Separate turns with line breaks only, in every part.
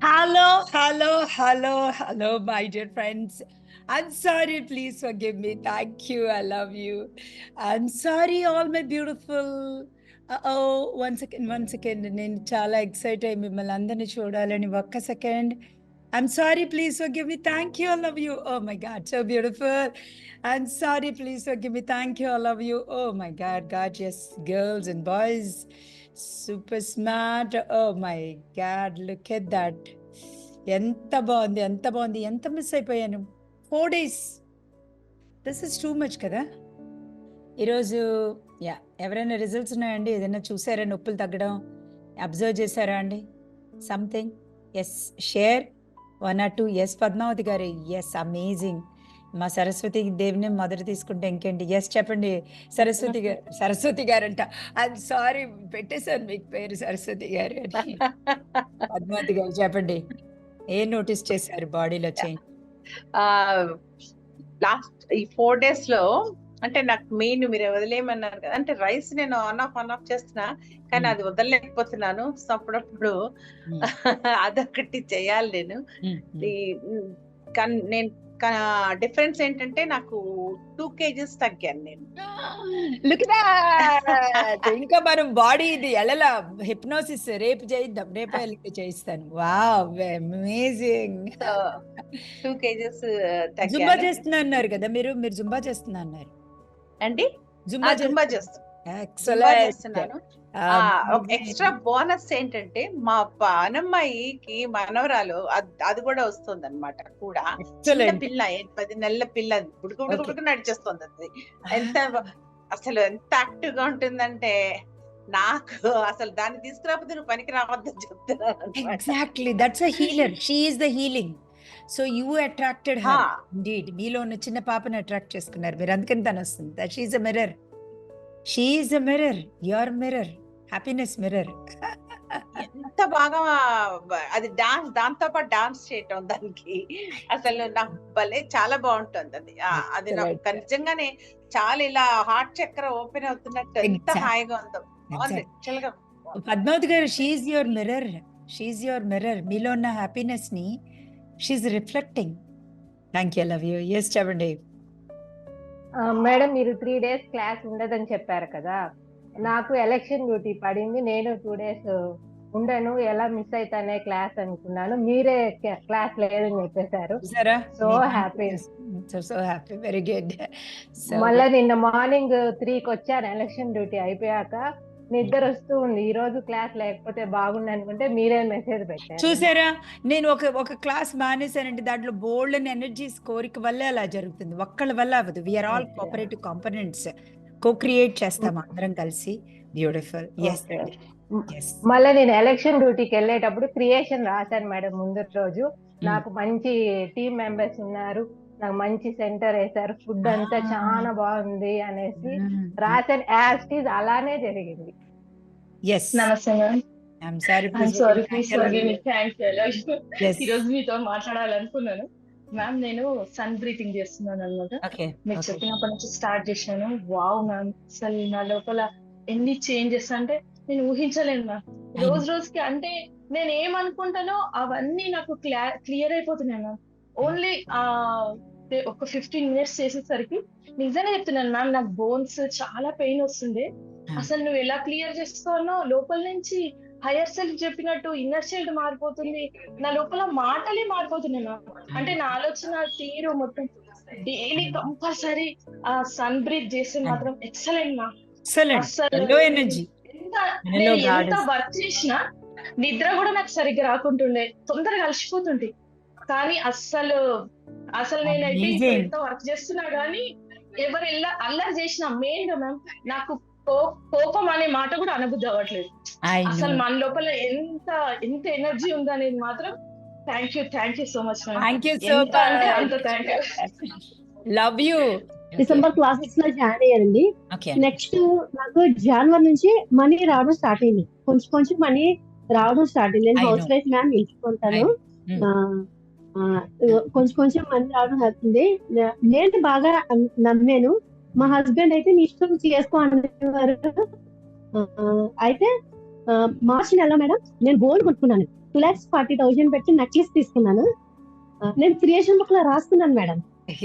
Hello, hello, hello, hello, my dear friends. I'm sorry, please forgive me. Thank you. I love you. I'm sorry, all my beautiful. Oh one second one second నేను చాలా excite అయ్యి మిమ్మల్ని అందరినీ చూడాలని ఒక్క second I'm sorry please give me thank you love you oh my God so beautiful I'm sorry please give me thank you love you oh my God God yes girls and boys Super smart oh my god look at that ఎంత బాగుంది ఎంత బాగుంది ఎంత miss అయిపోయాను. Four days this is too much కదా? ఈరోజు yeah ఎవరైనా results ఉన్నాయండి? ఏదైనా చూసారా? నొప్పులు తగ్గడం అబ్జర్వ్ చేశారా అండి? Something yes share one or two yes Padmavathi garu. Yes amazing మా సరస్వతి దేవిని మొదట తీసుకుంటే ఇంకేంటి? ఎస్ చెప్పండి. సరస్వతి గారు సరస్వతి గారు అంట ఐఎమ్ సారీ పెట్టేశాను మీకు పేరు సరస్వతి గారు పద్మావతి గారు చెప్పండి. ఏం నోటీస్ చేశారు బాడీలో చేంజ్
లాస్ట్ ఈ ఫోర్ డేస్లో అంటే నాకు మెయిన్ మీరు వదిలేయమన్నారు కదా అంటే రైస్ నేను ఆన్ ఆఫ్ ఆన్ ఆఫ్ చేస్తున్నా కానీ
Hmm.
అది వదలలేకపోతున్నాను. సో అప్పుడప్పుడు అదొకటి చేయాలి నేను. ఈ- కానీ నేను డిఫరెన్స్ ఏంటంటే నాకు టూ కేజీస్ తగ్గాను నేను.
లుక్ ఇంకా మనం బాడీ ఇది ఎళ్ళలా హిప్నోసిస్ రేపు చేయిద్దాం. రేపు చేయిస్తాను. Wow amazing
two kgs
zumba
తగ్గాను.
చేస్తున్నా అన్నారు కదా మీరు? మీరు జుంబా చేస్తున్నా అన్నారు.
అండి?
జుంబా
జుంబా చేస్తున్నాను. ఒక ఎక్స్ట్రా బోనస్ ఏంటంటే మా పానమ్మాయికి మనవరాలు అద్- కూడా వస్తుంది అనమాట కూడా. చిన్న పిల్ల పది నెలల పిల్ల. బుడుకు నడిచేస్తుంది అది ఎంత అసలు ఎంత యాక్టివ్గా ఉంటుందంటే నాకు అసలు దాన్ని తీసుకురాకపోతే నువ్వు పనికి రావద్దని చెప్తున్నాను.
Exactly. That's a healer. She is the healing. So you attracted
హా,
ఇండీడ్. మీలో ఉన్న చిన్న పాపని అట్రాక్ట్ చేసుకున్నారు మీరు. అందుకని తను వస్తుంది. That she's a mirror. She's a mirror. Your mirror. Happiness mirror
ఎంత బాగా అది డాన్స్ దాంతో పాటు డాన్స్ చేయటం దానికి. అసలు నాకు భలే చాలా బాగుంటుంది అది. అది నాకు. నిజంగానే చాలా ఇలా హార్ట్ చక్ర ఓపెన్ అవుతున్నట్టు ఎంత హాయిగా ఉందో.
Padmavathi garu she's your mirror she's your mirror మీలో ఉన్న హ్యాపీనెస్ని she's reflecting thank you love you yes చెప్పండి
మేడం మీరు త్రీ డేస్ క్లాస్ ఉండదని చెప్పారు కదా. నాకు ఎలక్షన్ డ్యూటీ పడింది. నేను టూ డేస్ ఉండను. ఎలా మిస్ అవుతానే క్లాస్ అనుకున్నాను. మీరే క్లాస్ లేదని చెప్పేశారు. So happy.
So happy very good
మళ్ళా నిన్న మార్నింగ్ త్రీకి వచ్చాను. ఎలక్షన్ డ్యూటీ అయిపోయాక నిద్ర వస్తూ ఉంది. ఈ రోజు క్లాస్ లేకపోతే బాగుండు అనుకుంటే మీరే మెసేజ్ పెట్టారు.
చూసారా? నేను ఒక ఒక క్లాస్ మానేశానంటే దాంట్లో బోల్డ్ అండ్ ఎనర్జీస్ కోరిక వల్లే అలా జరుగుతుంది. ఒక్కళ్ళ వల్ల అవ్వదు. We're
all.
Cooperative components co create చేస్తాం అందరం కలిసి. బ్యూటిఫుల్ ఎస్
మళ్ళీ నేను ఎలక్షన్ డ్యూటీకి వెళ్ళేటప్పుడు క్రియేషన్ రాశాను మేడం ముందు రోజు. నాకు మంచి టీం మెంబర్స్ ఉన్నారు. నాకు మంచి సెంటర్ వేశారు. ఫుడ్ అంతా. చాలా బాగుంది అనేసి. రాశాను. యాస్టీజ్ అలానే జరిగింది.
ఎస్
నమస్తే ma'am I'm sorry
I'm
sorry please మీతో మాట్లాడాలనుకున్నాను. మ్యామ్ నేను సన్ బ్రీతింగ్ చేస్తున్నాను అనమాట మీకు చెప్పినప్పటి నుంచి స్టార్ట్ చేశాను. వావ్ మ్యామ్ అసలు నా లోపల ఎన్ని చేంజెస్ అంటే నేను ఊహించలేను మ్యామ్ రోజు రోజుకి అంటే నేను ఏమనుకుంటానో అవన్నీ నాకు క్లియర్ అయిపోతున్నాయి మ్యామ్ ఓన్లీ ఆ ఒక ఫిఫ్టీన్ మినిట్స్ చేసేసరికి నిజంగా చెప్తున్నాను మ్యామ్ నాకు బోన్స్ చాలా పెయిన్ వస్తుంది అసలు నువ్వు ఎలా క్లియర్ చేస్తానో లోపల నుంచి హైయర్ సెల్ఫ్ చెప్పినట్టు ఇన్నర్ చైల్డ్ మారిపోతుంది. నా లోపల మాటలే మారిపోతున్నాయి మ్యామ్. అంటే నా ఆలోచన తీరు మొత్తం డైలీ కంపల్సరీ ఆ సన్ బ్రీత్ చేస్తే మాత్రం ఎక్సలెంట్ మా
ఎక్సలెంట్
అసలు
లో ఎనర్జీ
ఎంత. వర్క్ చేసినా నిద్ర కూడా నాకు సరిగ్గా రాకుంటుండే. తొందరగా అలసిపోతుండే కానీ అస్సలు అసలు నేనైతే. ఎంత వర్క్ చేస్తున్నా గానీ ఎవరు అల్లరి చేసినా మెయిన్గా మ్యామ్ నాకు కోపం అనే మాట కూడా అనబుద్ధి అవ్వట్లేదు అసలు మన లోపల ఎంత ఎంత ఎనర్జీ ఉందనేది మాత్రం thank you thank you
so much thank
you so అంత thank
you. Love
you. December క్లాసెస్లో జాయిన్ అయ్యానండి
ఓకే.
నెక్స్ట్ నాకు జనవరి నుంచి మనీ రావడం స్టార్ట్ అయింది. కొంచెం కొంచెం మనీ రావడం స్టార్ట్ అయింది. నేను హౌస్. వైఫ్ మ్యామ్ ఎంచుకుంటాను కొంచెం కొంచెం మనీ రావడం అవుతుంది. నేను బాగా నమ్మాను. మా హస్బెండ్ అయితే నీ ఇష్టం చేసుకో అనేవారు. అయితే మార్చి నెల మేడం నేను గోల్డ్ కొనుక్కున్నాను. టూ లాక్స్ ఫార్టీ థౌసండ్ పెట్టి నెక్లెస్ తీసుకున్నాను. నేను క్రియేషన్ బుక్లో రాసుకున్నాను మేడం.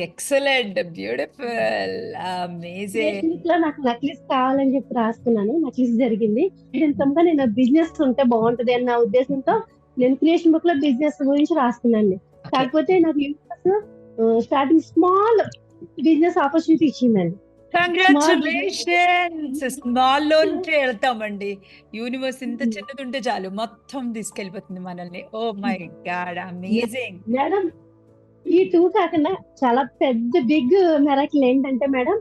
Excellent beautiful amazing.
లో నాకు నెక్లెస్ కావాలని చెప్పి రాసుకున్నాను. నెక్లెస్ జరిగింది. ఇన్కమ్గా నేను బిజినెస్ ఉంటే బాగుంటది అన్న ఉద్దేశంతో నేను క్రియేషన్ బుక్లో బిజినెస్ గురించి రాసుకున్నాను. కాకపోతే నాకు స్టార్టింగ్ స్మాల్ బిజినెస్ ఆపర్చునిటీ ఇచ్చిందండి.
కంగ్రాచులేషన్స్ స్మాల్ లోంచి వెళ్తామండి. యూనివర్స్ ఇంత
Hmm.
చిన్నది ఉంటే చాలు. మొత్తం తీసుకెళ్ళిపోతుంది మనల్ని. Oh my god amazing
madam ఈ టూ కాకుండా చాలా పెద్ద బిగ్ మెరాకిల్ ఏంటంటే మేడం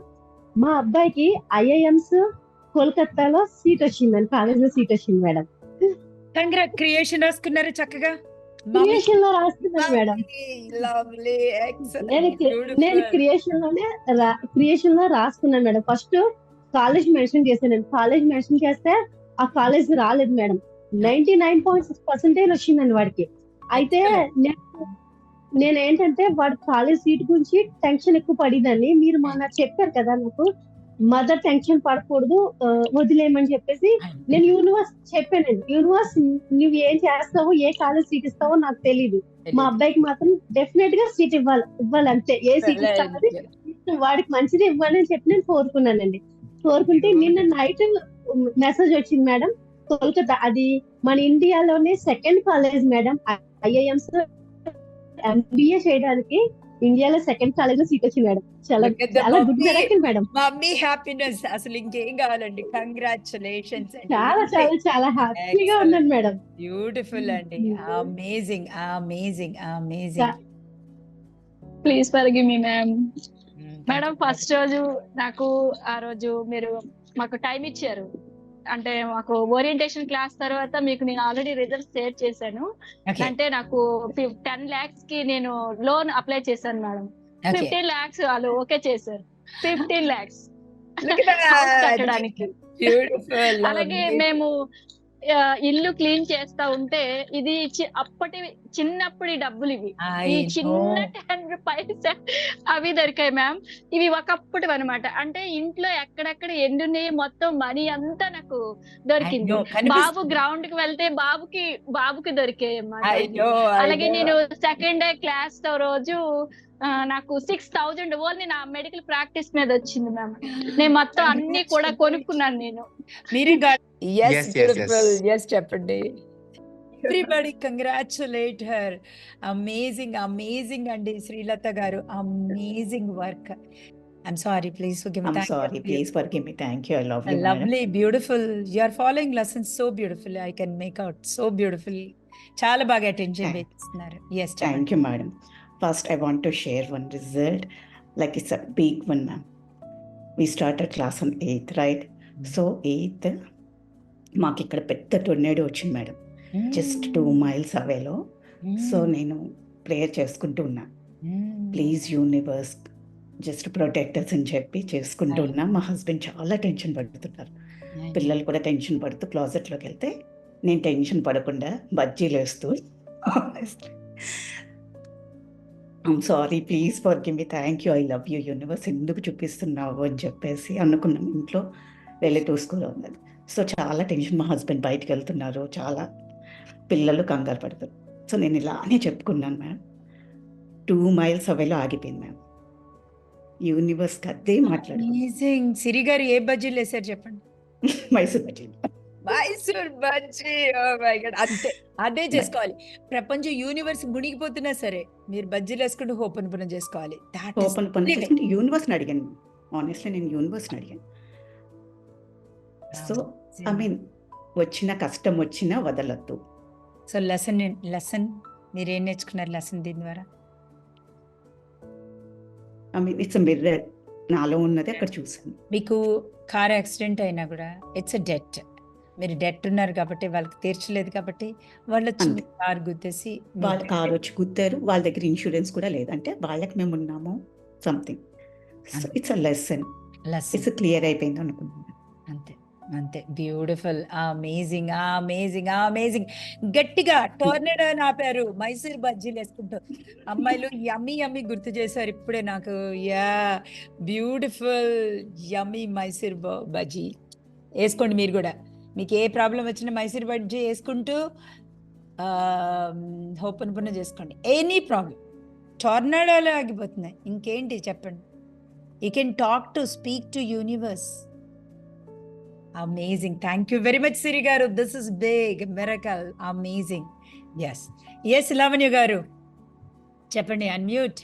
మా అబ్బాయికి ఐఐఎంస్ కోల్కతాలో సీట్ వచ్చిందండి కాలేజ్లో సీట్ వచ్చింది మేడం
కంగ్రా క్రియేషన్ రాసుకున్నారు చక్కగా.
క్రియేషన్లో రాస్తున్నాను మేడం. నేను నేను క్రియేషన్లోనే క్రియేషన్లో రాసుకున్నాను మేడం. ఫస్ట్ కాలేజ్ మెన్షన్ చేశాను కాలేజ్ మెన్షన్ చేస్తే ఆ కాలేజ్ రాలేదు madam. Ninety nine point six percentage వచ్చిందండి వాడికి. అయితే నేను నేను ఏంటంటే వాడి కాలేజ్ సీట్ గురించి టెన్షన్ ఎక్కువ పడిదని మీరు మొన్న చెప్పారు కదా నాకు. మదర్ టెన్షన్ పడకూడదు వదిలేయమని చెప్పేసి నేను యూనివర్స్ చెప్పానండి. యూనివర్స్ నువ్వు ఏం చేస్తావో ఏ కాలేజ్ సీట్ ఇస్తావో నాకు తెలియదు మా అబ్బాయికి మాత్రం డెఫినెట్గా సీట్ ఇవ్వాలి ఇవ్వాలి అంతే. ఏ సీట్ ఇస్తామని వాడికి మంచిది ఇవ్వాలి అని చెప్పి నేను కోరుకున్నానండి. కోరుకుంటే నిన్న నైట్ మెసేజ్ వచ్చింది మేడం కోల్కతా అది మన ఇండియాలోనే second college madam IIMs MBA చేయడానికి ఇండియాలో సెకండ్ కాలేజ్లో సీట్ వచ్చింది మేడం. చాలా చాలా గుడ్ మేడం.
మమ్మీ హ్యాపీనెస్ అసలు ఇంకేం కావాలండి? కంగ్రాచులేషన్స్
చాలా చాలా చాలా హ్యాపీగా ఉన్నాను మేడం.
బ్యూటిఫుల్ అండి. Amazing amazing
amazing please forgive me
ma'am
madam first రోజు నాకు ఆ రోజు మీరు మాకు టైం ఇచ్చారు. అంటే మాకు ఓరియంటేషన్ క్లాస్ తర్వాత మీకు నేను ఆల్రెడీ రిజల్ట్ షేర్ చేశాను. అంటే నాకు టెన్ లాక్స్కి నేను లోన్ అప్లై చేశాను మేడం ఫిఫ్టీన్ లాక్స్ వాళ్ళు ఓకే చేశారు. ఫిఫ్టీన్ లాక్స్ కట్టడానికి. అలాగే మేము ఇల్లు క్లీన్ చేస్తా ఉంటే ఇది అప్పటి చిన్నప్పటి డబ్బులు ఇవి. ఈ చిన్న టెన్ పైసా అవి దొరికాయి మ్యామ్. ఇవి ఒకప్పటి అనమాట అంటే ఇంట్లో ఎక్కడెక్కడ ఎండున్నాయి మొత్తం మనీ అంతా నాకు దొరికింది. బాబు గ్రౌండ్కి వెళ్తే బాబుకి బాబుకి దొరికాయి అన్నమాట అలాగే నేను సెకండ్ డే క్లాస్తో రోజు నాకు సిక్స్ థౌజండ్ ఓన్లీ నా మెడికల్ ప్రాక్టీస్ మీద వచ్చింది మ్యామ్ నేను మొత్తం అన్ని కూడా కొనుక్కున్నాను నేను
మీరు yes
Yes, yes,
beautiful
yes.
Yes చెప్పండి everybody congratulate her amazing amazing అండి Srilatha garu amazing work
I'm sorry please. Please forgive me. Thank you. I love you. madam.
Lovely beautiful you are following lessons so beautiful I can make out so beautiful చాలా బాగా attention ఇస్తున్నారు yes
Thank you, madam. First, I want to share one result. Like it's a big one, ma'am. We started class on 8th, right? So 8th, మాకు ఇక్కడ పెద్ద tornado వచ్చింది madam just two miles అవేలో so నేను prayer చేసుకుంటూ ఉన్నా. Please universe just protectors అని చెప్పి చేసుకుంటూ ఉన్నా. మా హస్బెండ్ చాలా టెన్షన్ పడుతున్నారు. పిల్లలు కూడా టెన్షన్ పడుతూ క్లాజెట్లోకి వెళ్తే నేను టెన్షన్ పడకుండా బజ్జీలు వేస్తూ sorry please forgive me thank you I love you universe ఎందుకు చూపిస్తున్నావు అని చెప్పేసి అనుకున్నాం ఇంట్లో. రిలేటివ్స్ కూడా ఉన్నది సో చాలా టెన్షన్ మా హస్బెండ్ బయటకు వెళ్తున్నారు. చాలా పిల్లలు కంగారు పడతారు. సో నేను ఇలానే చెప్పుకున్నాను మ్యామ్ టూ మైల్స్ అవేలో ఆగిపోయింది మ్యామ్ యూనివర్స్ అదే మాట్లాడు
అమేజింగ్ సిరి గారు ఏ బజ్జీలు వేసారు చెప్పండి.
Mysore bajji
Mysore bajji oh my God. అంతే అదే చేసుకోవాలి. ప్రపంచం యూనివర్స్ మునిగిపోతున్నా సరే మీరు బజ్జీలు వేసుకుంటూ ఓపెన్ పునం చేసుకోవాలి.
ఓపెన్ పని యూనివర్స్ని అడిగాను. ఆనెస్ట్లీ నేను యూనివర్స్ని అడిగాను. సో ఐ మీన్ వచ్చిన కష్టం వచ్చినా వదలద్దు.
సో లెసన్ లెసన్ మీరు ఏం నేర్చుకున్నారు లెసన్ దీని ద్వారా?
ఐ మీన్ ఇట్స్ మిర్రర్ నాలో ఉన్నది అక్కడ చూసాను
మీకు కార్ యాక్సిడెంట్ అయినా కూడా ఇట్స్ డెట్ మీరు డెట్ ఉన్నారు కాబట్టి వాళ్ళకి తీర్చలేదు కాబట్టి వాళ్ళు వచ్చి. కార్ గుద్దేసి
వాళ్ళ కార్ వచ్చి కుత్తారు వాళ్ళ దగ్గర ఇన్సూరెన్స్ కూడా లేదంటే వాళ్ళకి మేము ఉన్నాము
something.
It's a lesson
lesson
it's clear అయిపోయింది అనుకుంటున్నాను.
అంతే అంతే. బ్యూటిఫుల్ అమేజింగ్ అమేజింగ్ అమేజింగ్ గట్టిగా టోర్నడో ఆపారు మైసూర్ బజ్జీలు వేసుకుంటూ. అమ్మాయిలు యమ్మీ యమ్మీ గుర్తు చేశారు ఇప్పుడే నాకు. యా బ్యూటిఫుల్ యమ్మీ మైసూర్ బ- బజ్జీ. వేసుకోండి మీరు కూడా. మీకు ఏ ప్రాబ్లం వచ్చినా మైసూర్ బజ్జీ వేసుకుంటూ ఓపెన్ పున్న చేసుకోండి. ఎనీ ప్రాబ్లం టోర్నాడోలో ఆగిపోతున్నాయి. ఇంకేంటి చెప్పండి? You can talk to speak to universe amazing thank you very much Siri garu. This is big miracle amazing yes yes Lavanya garu. చెప్పండి అన్మ్యూట్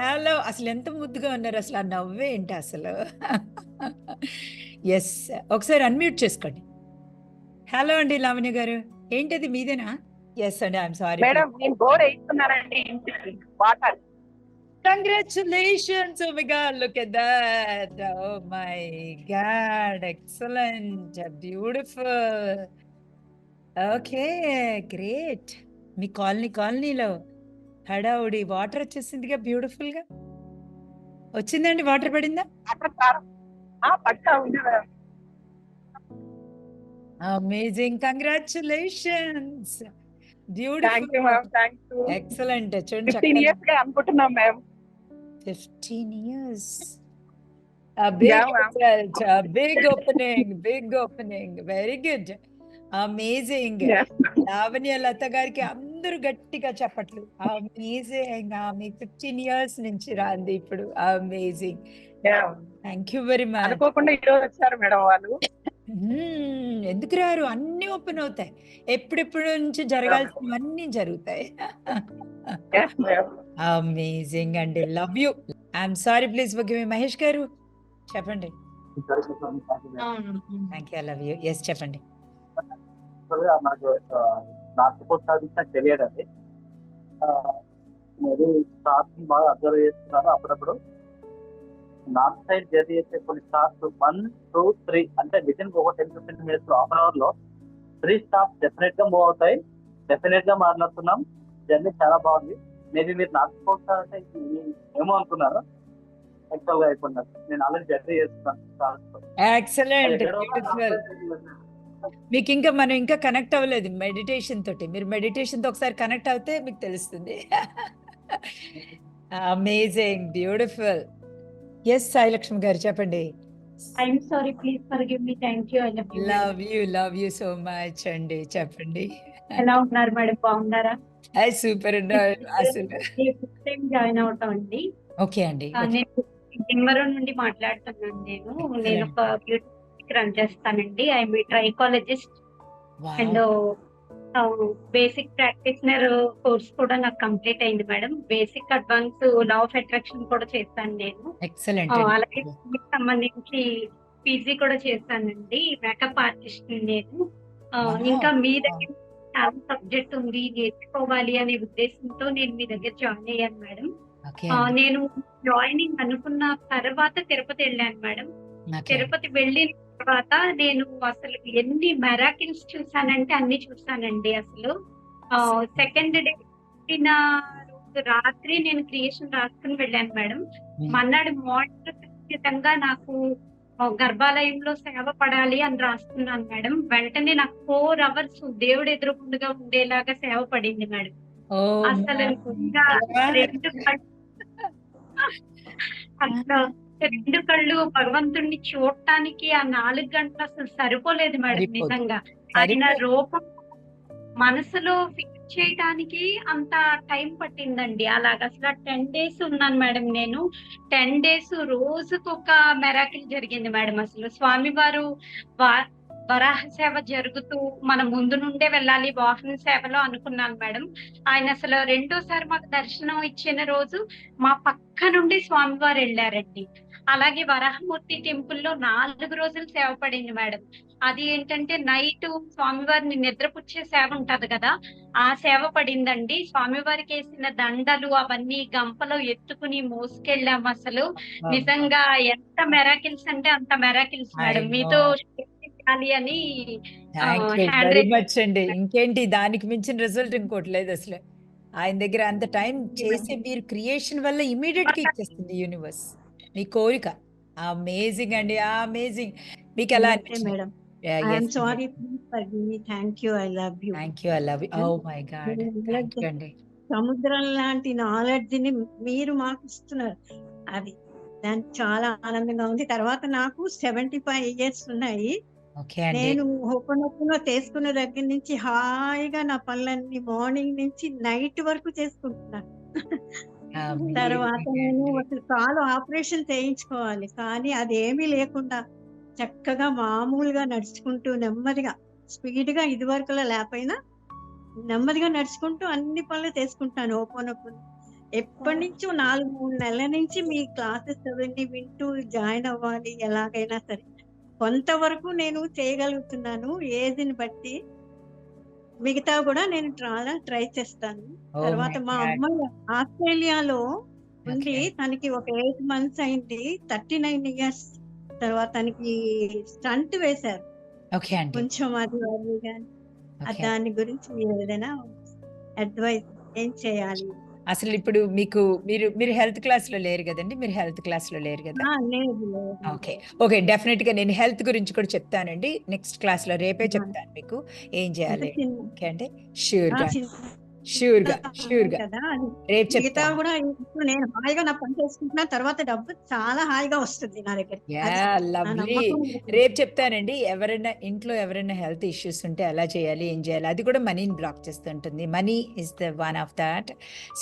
హలో అసలు ఎంత ముద్దుగా ఉన్నారు. అసలు ఆ నవ్వే ఏంటి అసలు? ఎస్ ఒకసారి అన్మ్యూట్ చేసుకోండి. హలో అండి లావణ్య గారు. ఏంటది మీదేనా? ఎస్ అండి ఐఎమ్ సారీ
మేడం నేను బోర్ వేస్తున్నానండి. Water.
Congratulations, oh my God, look at that. Oh my God, excellent, beautiful. Okay great me colony కాలనీలో హడావుడి వాటర్ వచ్చేసిందిగా బ్యూటిఫుల్గా. వచ్చిందండి వాటర్ పడిందా?
పట్టా ఉంది
madam.
Amazing congratulations beautiful
excellent చూడండి
ఫిఫ్టీన్ ఇయర్స్గా అనుకుంటున్నాం ma'am
15 years. A big
Yeah, ma'am.
result, a big opening, big opening. Very good.
Amazing.
Lavanya Latha గారికి అందరూ గట్టిగా చెప్పట్లు. అమేజింగ్ ఆమె ఫిఫ్టీన్ ఇయర్స్ నుంచి రాంది ఇప్పుడు.
Amazing.
Thank you very much
అనుకోకుండా ఈ రోజు వచ్చారు మేడం వాళ్ళు.
ఎందుకు రారు? అన్ని ఓపెన్ అవుతాయి. ఎప్పుడెప్పుడు నుంచి జరగాల్సినవన్నీ జరుగుతాయి. అమేజింగ్ అండి. Love you. I'm sorry please okay Mahesh garu. చెప్పండి. Thank you. Love you. Yes చెప్పండి.
నాకు నాకు సపోర్ట్ సాధించిన తెలియదు అది నేను స్టార్స్ బాగా అబ్జర్వ్ చేస్తున్నాను అప్పుడప్పుడు. నార్త్ సైడ్ జర్నీ చేసే కొన్ని స్టార్స్ వన్ టూ త్రీ అంటే వితిన్ ఒక ten fifteen minutes half an అవర్లో త్రీ స్టాప్స్ డెఫినెట్గా మూవ్ అవుతాయి. డెఫినెట్గా మాట్లాడుతున్నాం. జర్నీ చాలా బాగుంది. మేబీ మీరు అంటే ఏమో అనుకున్నారు? యాక్చువల్గా అయిపోయినారు నేను ఆల్రెడీ జర్నీ చేస్తున్నాను.
ఎక్సలెంట్ మీకు ఇంకా మనం ఇంకా కనెక్ట్ అవ్వలేదు మెడిటేషన్ తోటి. మీరు మెడిటేషన్తో ఒకసారి కనెక్ట్ అవుతే మీకు తెలుస్తుంది. Amazing beautiful yes Sai Lakshmi garu చెప్పండి.
I'm sorry please forgive me thank you I love you
love you love you so much అండి. చెప్పండి.
ఎలా ఉన్నారు మేడం? బాగున్నారా?
సూపర్ ఉన్నారు అసలు
టైం జాయిన్ అవుతాం అండి.
ఓకే అండి.
నేను భీమవరం నుండి మాట్లాడుతున్నాను నేను. నేను ఒక బ్యూటీ రన్ చేస్తానండి. I me trichologist and basic practitioner course కూడా నాకు కంప్లీట్ అయింది madam. Basic advance law of attraction కూడా చేస్తాను నేను.
ఎక్సలెంట్
అలాగే దీనికి సంబంధించి పీజీ కూడా చేస్తానండి. మేకప్ ఆర్టిస్ట్ నేను. ఇంకా మీ దగ్గర చాలా సబ్జెక్ట్ ఉంది నేర్చుకోవాలి అనే ఉద్దేశంతో నేను మీ దగ్గర జాయిన్ అయ్యాను మేడం. నేను జాయినింగ్ అనుకున్న తర్వాత తిరుపతి వెళ్ళాను మేడం. తిరుపతి వెళ్ళిన తర్వాత నేను అసలు ఎన్ని మెరాకిల్స్ చూసానంటే అన్ని చూసానండి అసలు. సెకండ్ డే పుట్టిన రోజు రాత్రి నేను క్రియేషన్ రాసుకుని వెళ్ళాను మేడం. మన్నాడు మార్నింగ్ ఖచ్చితంగా నాకు గర్భాలయంలో సేవ పడాలి అని రాస్తున్నాను మేడం. వెంటనే నాకు ఫోర్ అవర్స్ దేవుడు ఎదురుకుండగా ఉండేలాగా సేవ పడింది మేడం. అసలు రెండు అసలు రెండు కళ్ళు భగవంతుడిని చూడటానికి ఆ నాలుగు గంటలు అసలు సరిపోలేదు మేడం. నిజంగా. ఆయన. రూపం మనసులో ఫిక్స్ చేయడానికి అంత టైం పట్టిందండి. అలాగ అసలు టెన్ డేస్ ఉన్నాను మేడం నేను. టెన్ డేస్ రోజుకు ఒక మెరాకిల్ జరిగింది మేడం అసలు. స్వామివారు వరాహ సేవ జరుగుతూ మన ముందు నుండే వెళ్ళాలి వాహన సేవలో అనుకున్నాను మేడం. ఆయన అసలు రెండోసారి మాకు దర్శనం ఇచ్చిన రోజు మా పక్క నుండి స్వామివారు వెళ్ళారండి. అలాగే వరాహమూర్తి టెంపుల్లో నాలుగు రోజులు సేవ పడింది మేడం. అది ఏంటంటే నైట్ స్వామివారిని నిద్రపుచ్చే సేవ ఉంటది కదా ఆ సేవ పడిందండి. స్వామివారికి వేసిన దండలు అవన్నీ గంపలో ఎత్తుకుని మోసుకెళ్ళాం అసలు. నిజంగా ఎంత మెరాకిల్స్ అంటే అంత మెరాకిల్స్ మేడం. మీతో చేయాలి అని
వెరీ మచ్ అండి. ఇంకేంటి దానికి మించిన రిజల్ట్ ఇంకోటి లేదు అసలు. ఆయన దగ్గర అంత టైం చేసే మీరు క్రియేషన్ వల్ల ఇమీడియట్గా ఇచ్చేస్తుంది యూనివర్స్. మీ కోరిక. అమేజింగ్ అండి. అమేజింగ్ మీకు ఎలా
madam I'm sorry thank you I love you
thank you I love you oh my God thank you అండి.
సముద్రం లాంటి నాలెడ్జ్ని మీరు మాకు ఇస్తున్నారు. అది దానికి చాలా ఆనందంగా ఉంది. తర్వాత నాకు సెవెంటీ ఫైవ్ ఇయర్స్ ఉన్నాయి నేను హోపనొప్పులో చేసుకున్న దగ్గర నుంచి హాయిగా నా పనులన్నీ మార్నింగ్ నుంచి నైట్ వరకు చేసుకుంటున్నాను. తర్వాత నేను. అసలు కాలు ఆపరేషన్ చేయించుకోవాలి. కానీ అది ఏమీ లేకుండా చక్కగా మామూలుగా నడుచుకుంటూ నెమ్మదిగా స్పీడ్గా ఇది వరకులా లేకపోయినా నెమ్మదిగా నడుచుకుంటూ అన్ని పనులు చేసుకుంటాను. ఓపెన్ ఎప్పటి నుంచో నాలుగు మూడు నెలల నుంచి మీ క్లాసెస్ అవన్నీ వింటూ జాయిన్ అవ్వాలి ఎలాగైనా సరే. కొంతవరకు నేను చేయగలుగుతున్నాను. ఏజ్ని బట్టి మిగతా కూడా నేను చాలా ట్రై చేస్తాను.
Oh
తర్వాత మా. అమ్మాయి ఆస్ట్రేలియాలో ఉంది. తనకి ఒక ఎయిట్ మంత్స్ అయింది. థర్టీ నైన్ ఇయర్స్ తర్వాత తనకి స్టంట్ వేశారు. కొంచెం అది దాని గురించి ఏదైనా అడ్వైస్ ఏం చేయాలి?
అసలు ఇప్పుడు మీకు మీరు మీరు హెల్త్ క్లాస్లో లేరు కదండి? మీరు హెల్త్ క్లాస్లో లేరు కదా? ఓకే. ఓకే డెఫినెట్గా నేను హెల్త్ గురించి కూడా చెప్తానండి. నెక్స్ట్ క్లాస్లో రేపే. చెప్తాను మీకు. ఏం చేయాలి? ఓకే అంటే షూర్
ఆ,
గా.
షూర్గా షూర్గా.
రేపు
మిగతా కూడా ఇప్పుడు నేను హాయిగా నా పని చేసుకుంటున్నా తర్వాత డబ్బు చాలా హాయిగా వస్తుంది నా నా
లవ్లీ. రేపు చెప్తానండి ఎవరైనా ఇంట్లో ఎవరైనా హెల్త్ ఇష్యూస్ ఉంటే ఎలా చేయాలి ఏం చేయాలి అది కూడా మనీని బ్లాక్ చేస్తుంటుంది money is the one of that.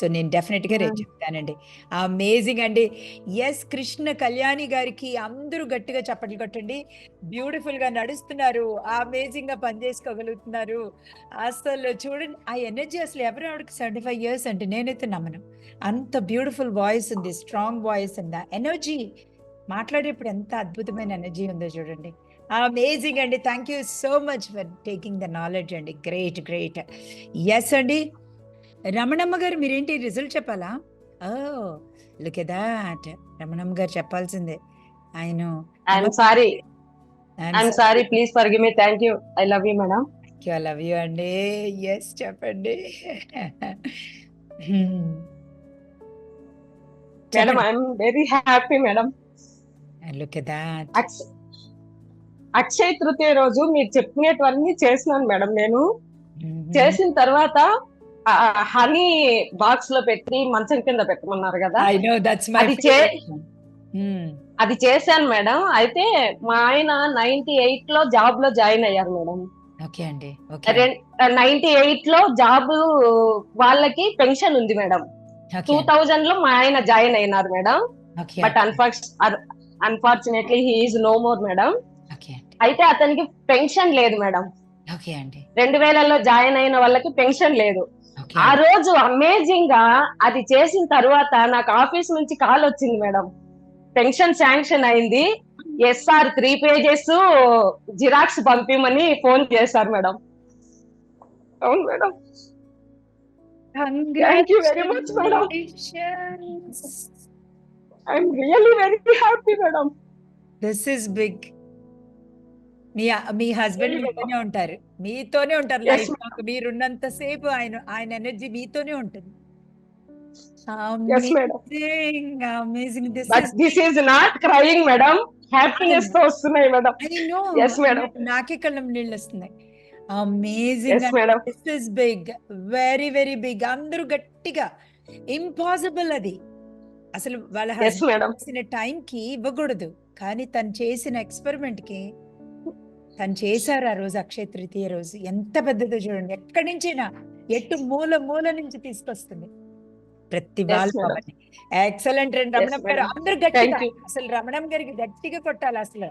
So నేను డెఫినెట్గా రేపు
ఆ.
చెప్తానండి. అమేజింగ్ అండి. ఎస్ కృష్ణ కళ్యాణి గారికి అందరూ గట్టిగా చప్పట్లు కొట్టండి. బ్యూటిఫుల్గా నడుస్తున్నారు. అమేజింగ్గా పనిచేసుకోగలుగుతున్నారు అసలు చూడండి ఆ ఎనర్జీ అసలు ఎవరు ఆవిడకి సెవెంటీ ఫైవ్ ఇయర్స్ అంటే నేనైతే నమ్మను. అంత బ్యూటిఫుల్ వాయిస్ ఉంది స్ట్రాంగ్ వాయిస్ ఉంది. ఎనర్జీ మాట్లాడేప్పుడు ఎంత అద్భుతమైన ఎనర్జీ ఉందో చూడండి. అమేజింగ్ అండి. Thank you so much for taking the knowledge అండి. గ్రేట్ గ్రేట్ ఎస్ అండి. రమణమ్మ గారు మీరేంటి? రిజల్ట్ చెప్పాలా? ఓ లుక్ దాట్ రమణమ్మ గారు చెప్పాల్సిందే. ఆయన
sorry I'm sorry please forgive me thank you I love you madam
love you అండి. ఎస్ చెప్పండి.
Madam I'm very happy madam
look that
అక్ష- అక్షయ తృతీయ రోజు మీరు చెప్పినటువన్నీ చేసినాను మేడం నేను. చేసిన తర్వాత హనీ బాక్స్లో పెట్టి మంచం కింద పెట్టమన్నారు కదా. అది అది చేశాను మేడం అయితే మా ఆయన నైన్టీ ఎయిట్లో జాబ్లో జాయిన్ అయ్యారు మేడం
ఓకే అండి.
నైన్టీ ఎయిట్లో జాబ్ వాళ్ళకి పెన్షన్ ఉంది మేడం. టూ థౌజండ్లో మా ఆయన జాయిన్ అయినారు madam. But unfortunately he's no more
madam.
అయితే అతనికి పెన్షన్ లేదు మేడం.
ఓకే అండి.
రెండు వేలలో జాయిన్ అయిన వాళ్ళకి పెన్షన్ లేదు. ఆ రోజు అమేజింగ్గా అది చేసిన తర్వాత నాకు ఆఫీస్ నుంచి కాల్ వచ్చింది మేడం. పెన్షన్ శాంక్షన్ అయింది. ఎస్ఆర్ త్రీ పేజెస్ జిరాక్స్ పంపిమని ఫోన్ చేశారు మేడం. అవును madam. Thank you very much, madam. I'm really very happy madam.
This is big మీ మీ హస్బెండ్ మీతోనే ఉంటారు. మీతోనే ఉంటారు లైఫ్ మీరున్నంత సేపు ఆయన ఆయన ఎనర్జీ మీతోనే ఉంటుంది. Amazing
amazing this this is not crying madam హ్యాపీనెస్తో వస్తున్నాయి మేడం. Yes, madam.
నాకే కళ్ళం నీళ్ళు వస్తున్నాయి. Amazing
yes madam.
This is big very very big అందరూ గట్టిగా. ఇంపాసిబుల్ అది. అసలు వాళ్ళ
ఎస్ మేడం.
చేసిన టైంకి ఇవ్వకూడదు. కానీ తను చేసిన ఎక్స్పెరిమెంట్కి తను చేశారు ఆ రోజు అక్షయ తృతీయ రోజు. ఎంత పెద్దదో చూడండి. ఎక్కడి నుంచైనా ఎటు మూల మూల నుంచి తీసుకొస్తుంది. ప్రతి వాళ్ళు. ఎక్సలెంట్ రండి.
Yes,
రమణం గారు. అందరు గట్టిగా. అసలు రమణం గారికి గట్టిగా కొట్టాలి అసలు.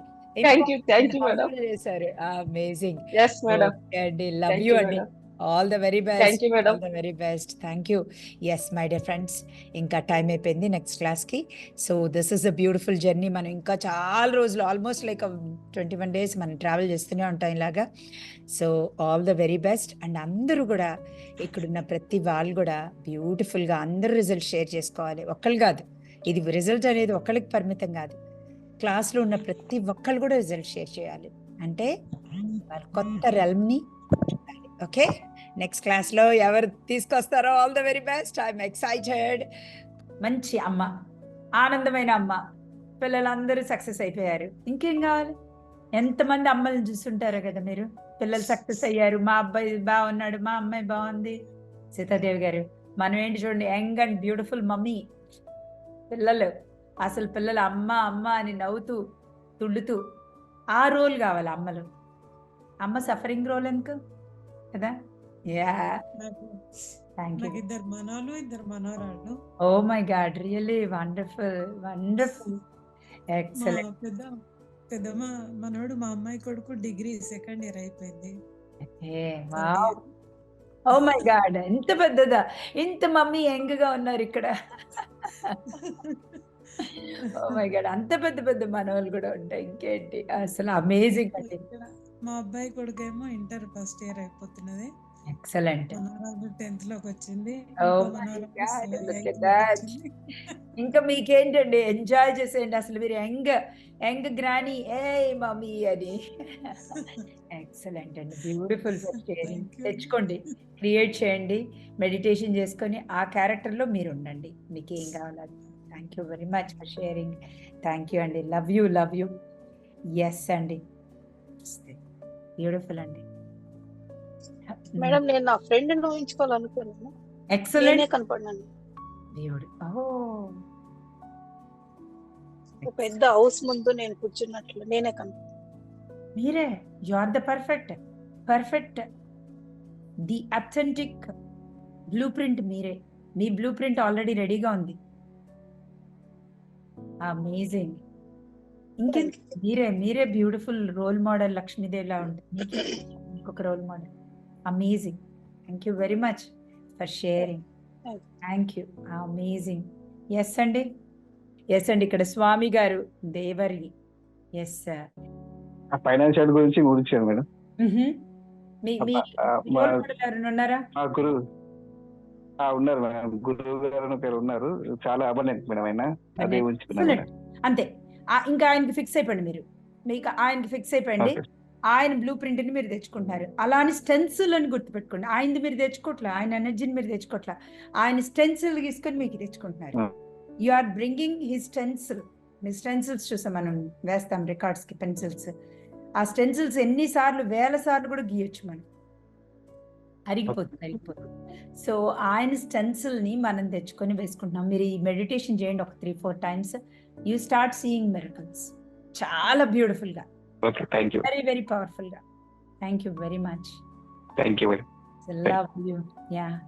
చేశారు అమేజింగ్ అండి. లవ్ యూ అండి. All
the very best.
All the very best thank you yes my dear friends ఇంకా టైం అయిపోయింది నెక్స్ట్ క్లాస్కి so this is a beautiful journey మనం ఇంకా చాలా రోజులు almost like twenty one days మనం ట్రావెల్ చేస్తూనే ఉంటాం ఇలాగా. So all the very best and అందరూ కూడా ఇక్కడున్న ప్రతి వాళ్ళు కూడా బ్యూటిఫుల్గా అందరూ రిజల్ట్ షేర్ చేసుకోవాలి. ఒక్కళ్ళు కాదు. ఇది రిజల్ట్ అనేది ఒక్కళ్ళకి పరిమితం కాదు. క్లాస్లో ఉన్న ప్రతి ఒక్కళ్ళు కూడా రిజల్ట్ షేర్ చేయాలి. అంటే వాళ్ళ కొత్త రెల్మ్ని ఓకే నెక్స్ట్ క్లాస్లో ఎవరు తీసుకొస్తారో all the very best I'm excited మంచి అమ్మ ఆనందమైన అమ్మ. పిల్లలందరూ సక్సెస్ అయిపోయారు. ఇంకేం కావాలి? ఎంతమంది అమ్మల్ని చూస్తుంటారో కదా మీరు? పిల్లలు సక్సెస్ అయ్యారు. మా అబ్బాయి బాగున్నాడు మా అమ్మాయి బాగుంది. సీతాదేవి గారు మనం ఏంటి చూడండి యంగ్ అండ్ బ్యూటిఫుల్ మమ్మీ. పిల్లలు అసలు పిల్లలు అమ్మ అమ్మ అని నవ్వుతూ తుళ్ళుతూ ఆ రోల్ కావాలి అమ్మలు. అమ్మ సఫరింగ్ రోల్ ఎందుకు? కదా?
నాకు ఇద్దరు మనోళ్ళు ఇద్దరు మనోరాళ్ళు.
ఓ my God really wonderful
wonderful
excellent
పెద్ద పెద్దమ్మ మనోడు మా అమ్మాయి కొడుకు డిగ్రీ సెకండ్ ఇయర్ అయిపోయింది.
ఓ మై గాడ్ ఎంత పెద్దదా? ఇంత మమ్మీ యంగ్గా ఉన్నారు ఇక్కడ. ఓ మై గాడ్ అంత పెద్ద పెద్ద మనవాళ్ళు కూడా ఉంటాయి. ఇంకేంటి? అసలు అమేజింగ్ అండి.
మా అబ్బాయి కొడుకు ఏమో ఇంటర్ ఫస్ట్ ఇయర్ అయిపోతున్నది.
ఎక్సలెంట్.
టెన్త్లోకి వచ్చింది. ఇంకో
మీకేంటండి ఎంజాయ్ చేసేయండి అసలు మీరు young young granny a mummy అని. ఎక్సలెంట్ అండి బ్యూటిఫుల్. తెచ్చుకోండి క్రియేట్ చేయండి మెడిటేషన్ చేసుకొని ఆ క్యారెక్టర్లో మీరు ఉండండి మీకు ఏం కావాలి thank you very much for sharing thank you అండి love you love you yes అండి. బ్యూటిఫుల్ అండి.
మేడం నేను నా ఫ్రెండ్ ఊహించుకోవాలనుకున్నాను నేనే
ఎక్సలెంట్
కనపడినాను
బ్యూటిఫుల్ ఓ
పెద్ద హౌస్ ముందు నేను కూర్చున్నట్లు నేనే కనపడి
మీరే you are the perfect perfect the authentic blueprint మీరే. మీ బ్లూ ప్రింట్ ఆల్రెడీ రెడీగా ఉంది అమేజింగ్ ఇంకెంత మీరే మీరే బ్యూటిఫుల్ రోల్ మోడల్ లక్ష్మీదేవిలా ఉంటుంది మీకే ఇంకొక role model amazing thank you very much for sharing thank you amazing yes అండి ఎస్ అండి ఇక్కడ స్వామి గారు దేవరి ఎస్ సార్
ఫైనాన్షియల్ గురించి గురించాను మేడం.
ఉన్నారా?
గురువు. ఆ, ఉన్నారు మేడం. గురువు గారు పేరు ఉన్నారు. చాలా అబర్నెంట్ మేడం ఆయన. అదే.
Excellent. అంతే. ఇంకా ఆయనకి ఫిక్స్ అయిపోండి మీరు. మీకు ఆయనకి ఫిక్స్ అయిపోయింది
Okay.
ఆయన బ్లూ ప్రింట్ని మీరు తెచ్చుకుంటున్నారు అలా అని స్టెన్సిల్ అని గుర్తుపెట్టుకోండి. ఆయనది మీరు తెచ్చుకోవట్లే ఆయన ఎనర్జీని మీరు తెచ్చుకోవట్లే ఆయన స్టెన్సిల్ తీసుకొని మీకు తెచ్చుకుంటున్నారు. You are bringing he stencil me stencils చూసాం మనం వేస్తాం రికార్డ్స్కి పెన్సిల్స్ ఆ స్టెన్సిల్స్ ఎన్నిసార్లు వేల సార్లు కూడా గీయొచ్చు మనం. అరిగిపోతుంది అరిగిపోతుంది. సో ఆయన స్టెన్సిల్ని మనం తెచ్చుకొని వేసుకుంటున్నాం. మీరు ఈ మెడిటేషన్ చేయండి ఒక three four times you start seeing miracles చాలా
beautiful Okay, thank
you. Very, very powerful. Thank you very much.
Thank you. I
Love you. Yeah.